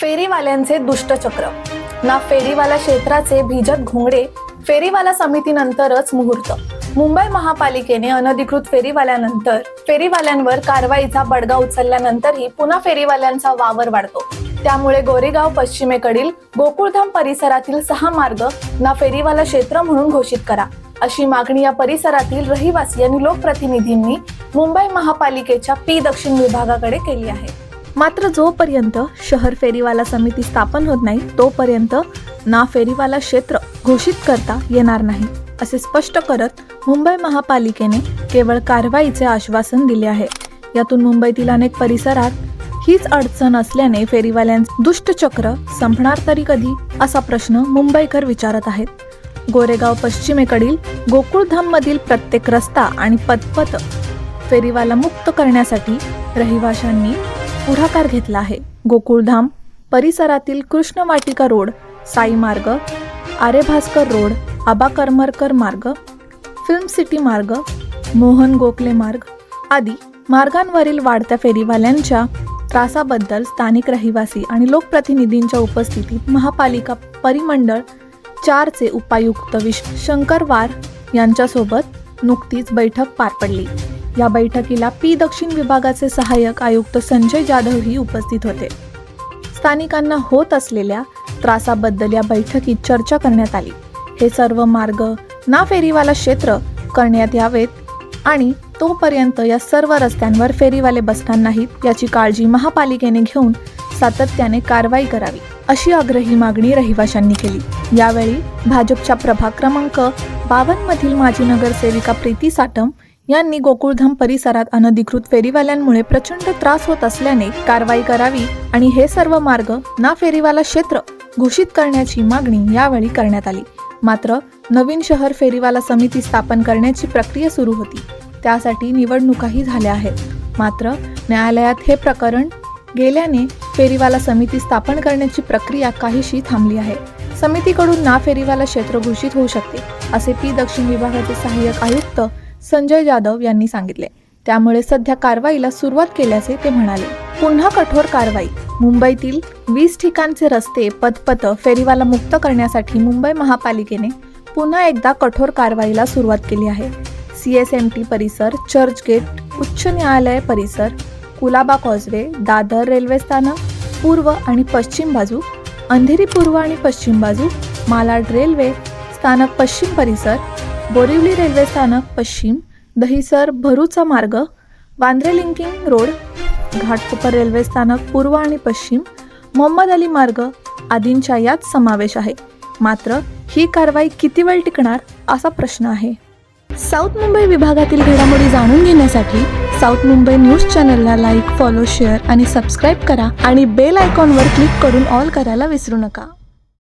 फेरीवाल्यांचे दुष्टचक्र. ना फेरीवाला क्षेत्राचे भिजत घोंगडे फेरीवाला समितीनंतरच मुहूर्त. मुंबई महापालिकेने अनधिकृत फेरीवाल्यानंतर फेरीवाल्यांवर कारवाईचा बडगा उचलल्यानंतरही पुन्हा फेरीवाल्यांचा वावर वाढतो. त्यामुळे गोरेगाव पश्चिमेकडील गोकुळधाम परिसरातील सहा मार्ग ना फेरीवाला क्षेत्र म्हणून घोषित करा. अशी मागणी या परिसरातील रहिवासी आणि लोकप्रतिनिधींनी मुंबई महापालिकेच्या पी दक्षिण विभागाकडे केली आहे. मात्र जोपर्यंत शहर फेरीवाला समिती स्थापन होत नाही तोपर्यंत ना फेरीवाला क्षेत्र घोषित करता येणार नाही असे स्पष्ट करत मुंबई महापालिकेने केवळ कारवाईचे आश्वासन दिले आहे. यातून मुंबईतील अनेक परिसरात हीच अडचण असल्याने फेरीवाल्यांचे दुष्टचक्र संपणार तरी कधी असा प्रश्न मुंबईकर विचारत आहेत. गोरेगाव पश्चिमेकडील गोकुळधाम मधील प्रत्येक रस्ता आणि पदपथ फेरीवाला मुक्त करण्यासाठी रहिवाशांनी पुढाकार घेतला आहे. गोकुळधाम परिसरातील Krishna Vatika road Sai Marg Aarey Bhaskar road Aba Karmarkar Marg film city मार्ग मोहन गोखले मार्ग आदी मार्गांवरील वाढत्या फेरीवाल्यांच्या त्रासाबद्दल स्थानिक रहिवासी आणि लोकप्रतिनिधींच्या उपस्थितीत महापालिका परिमंडळ चारचे उपायुक्त विश शंकर वार यांच्यासोबत नुकतीच बैठक पार पडली. या बैठकीला पी दक्षिण विभागाचे सहाय्यक आयुक्त संजय जाधवही उपस्थित होते. स्थानिकांना होत असलेल्या त्रासाबद्दल या बैठकीत चर्चा करण्यात आली. हे सर्व मार्ग ना फेरीवाला क्षेत्र करण्यात यावेत आणि तोपर्यंत या सर्व रस्त्यांवर फेरीवाले बसणार नाहीत याची काळजी महापालिकेने घेऊन सातत्याने कारवाई करावी अशी आग्रही मागणी रहिवाशांनी केली. यावेळी भाजपच्या प्रभाग क्रमांक बावन्न मधील माजी नगरसेविका प्रीती साटम यांनी गोकुळधाम परिसरात अनधिकृत फेरीवाल्यांमुळे प्रचंड त्रास होत असल्याने कारवाई करावी आणि हे सर्व मार्ग ना फेरीवाला क्षेत्र घोषित करण्याची मागणी यावेळी करण्यात आली. मात्र नवीन शहर फेरीवाला समिती स्थापन करण्याची प्रक्रिया सुरू होती. त्यासाठी निवडणुकाही झाल्या आहेत. मात्र न्यायालयात हे प्रकरण गेल्याने फेरीवाला समिती स्थापन करण्याची प्रक्रिया काहीशी थांबली आहे. समितीकडून ना फेरीवाला क्षेत्र घोषित होऊ शकते असे पी दक्षिण विभागाचे सहाय्यक आयुक्त संजय जाधव यांनी सांगितले. त्यामुळे सध्या कारवाईला सुरुवात केल्याचे ते म्हणाले. पुन्हा कठोर कारवाई. मुंबईतील वीस ठिकाणचे रस्ते पदपथ फेरीवाला मुक्त करण्यासाठी मुंबई महापालिकेने पुन्हा एकदा कठोर कारवाईला सुरुवात केली आहे. सी एस एम टी परिसर चर्चगेट उच्च न्यायालय परिसर कुलाबा कॉजवे दादर रेल्वे स्थानक पूर्व आणि पश्चिम बाजू अंधेरी पूर्व आणि पश्चिम बाजू मालाड रेल्वे स्थानक पश्चिम परिसर बोरिवली रेल्वे स्थानक पश्चिम दहिसर भरूचा मार्ग Vandre linking road Ghatkopar railway स्थानक पूर्व आणि पश्चिम मोहम्मद अली मार्ग आदींच्या यात समावेश आहे. मात्र ही कारवाई किती वेळ टिकणार असा प्रश्न आहे. साऊथ मुंबई विभागातील घडामोडी जाणून घेण्यासाठी साऊथ मुंबई न्यूज चॅनलला लाईक फॉलो शेअर आणि सबस्क्राईब करा आणि बेल आयकॉनवर क्लिक करून ऑल करायला विसरू नका.